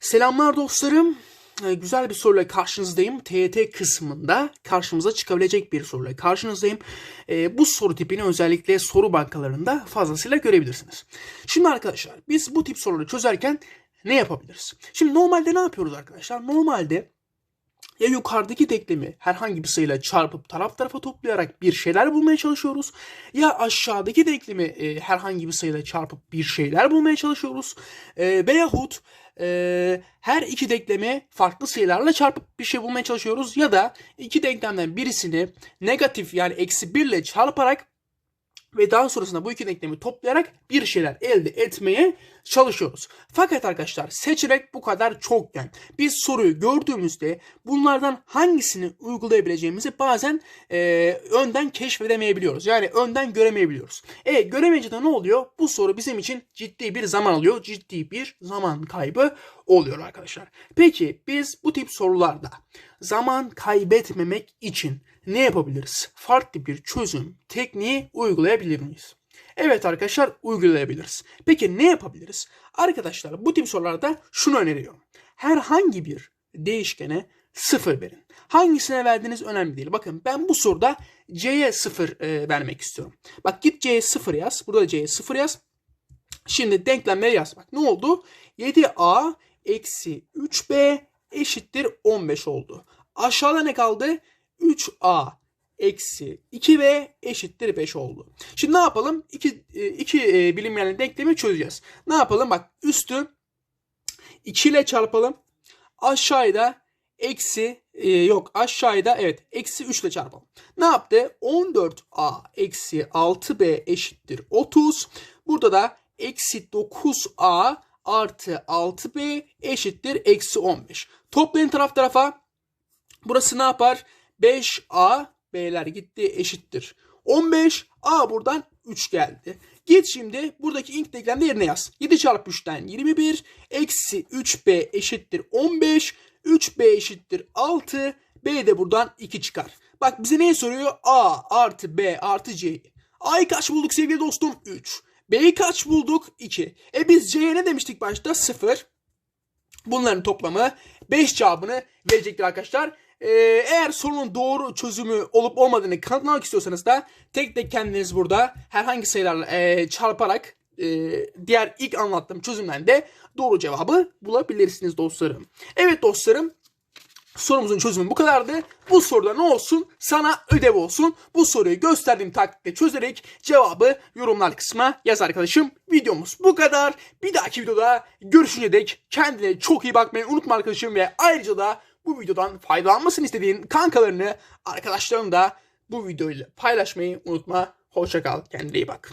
Selamlar dostlarım. Ee, Güzel bir soruyla karşınızdayım. TYT kısmında karşımıza çıkabilecek bir soruyla karşınızdayım. Ee, bu soru tipini özellikle soru bankalarında fazlasıyla görebilirsiniz. Şimdi arkadaşlar biz bu tip soruları çözerken ne yapabiliriz? Şimdi normalde ne yapıyoruz arkadaşlar? Normalde ya yukarıdaki denklemi herhangi bir sayıyla çarpıp taraf tarafa toplayarak bir şeyler bulmaya çalışıyoruz. Ya aşağıdaki denklemi e, herhangi bir sayıyla çarpıp bir şeyler bulmaya çalışıyoruz. E, veyahut e, her iki denklemi farklı sayılarla çarpıp bir şey bulmaya çalışıyoruz. Ya da iki denklemden birisini negatif yani eksi 1 ile çarparak ve daha sonrasında bu iki denklemi toplayarak bir şeyler elde etmeye çalışıyoruz. Fakat arkadaşlar seçenek bu kadar çokken biz soruyu gördüğümüzde bunlardan hangisini uygulayabileceğimizi bazen e, önden keşfedemeyebiliyoruz. Yani önden göremeyebiliyoruz. E göremeyince de ne oluyor? Bu soru bizim için ciddi bir zaman alıyor. Ciddi bir zaman kaybı oluyor arkadaşlar. Peki biz bu tip sorularda zaman kaybetmemek için ne yapabiliriz? Farklı bir çözüm tekniği uygulayabilir miyiz? Evet arkadaşlar uygulayabiliriz. Peki ne yapabiliriz? Arkadaşlar bu tip sorularda şunu öneriyorum. Herhangi bir değişkene sıfır verin. Hangisine verdiğiniz önemli değil. Bakın ben bu soruda C'ye sıfır e, vermek istiyorum. Bak git C'ye sıfır yaz. Burada da C'ye sıfır yaz. Şimdi denklemleri yaz. Bak ne oldu? 7A eksi 3B eşittir 15 oldu. Aşağıda ne kaldı? 3A eksi 2B eşittir 5 oldu. Şimdi ne yapalım? İki, e, iki e, bilinmeyen denklemi çözeceğiz. Ne yapalım? Bak üstü 2 ile çarpalım. Aşağıda eksi e, yok aşağıda evet eksi 3 ile çarpalım. Ne yaptı? 14a eksi 6b eşittir 30. Burada da eksi 9a artı 6b eşittir eksi 15. Toplayın taraf tarafa. Burası ne yapar? 5a b'ler gitti eşittir. 15 a buradan 3 geldi. Git şimdi buradaki ilk denklemde yerine yaz. 7 çarpı 3'ten 21 eksi 3b eşittir 15 3b eşittir 6 b de buradan 2 çıkar. Bak bize ne soruyor? a artı b artı c. a'yı kaç bulduk sevgili dostum? 3. b'yi kaç bulduk? 2. E biz c'ye ne demiştik başta? 0. Bunların toplamı 5 cevabını verecektir arkadaşlar. Ee, eğer sorunun doğru çözümü olup olmadığını kanıtlamak istiyorsanız da tek tek kendiniz burada herhangi sayılarla e, çarparak e, diğer ilk anlattığım çözümden de doğru cevabı bulabilirsiniz dostlarım. Evet dostlarım sorumuzun çözümü bu kadardı. Bu soruda ne olsun? Sana ödev olsun. Bu soruyu gösterdiğim taktikle çözerek cevabı yorumlar kısmına yaz arkadaşım. Videomuz bu kadar. Bir dahaki videoda görüşünce dek kendine çok iyi bakmayı unutma arkadaşım ve ayrıca da bu videodan faydalanmasını istediğin kankalarını, arkadaşlarını da bu videoyla paylaşmayı unutma. Hoşça kal. Kendine iyi bak.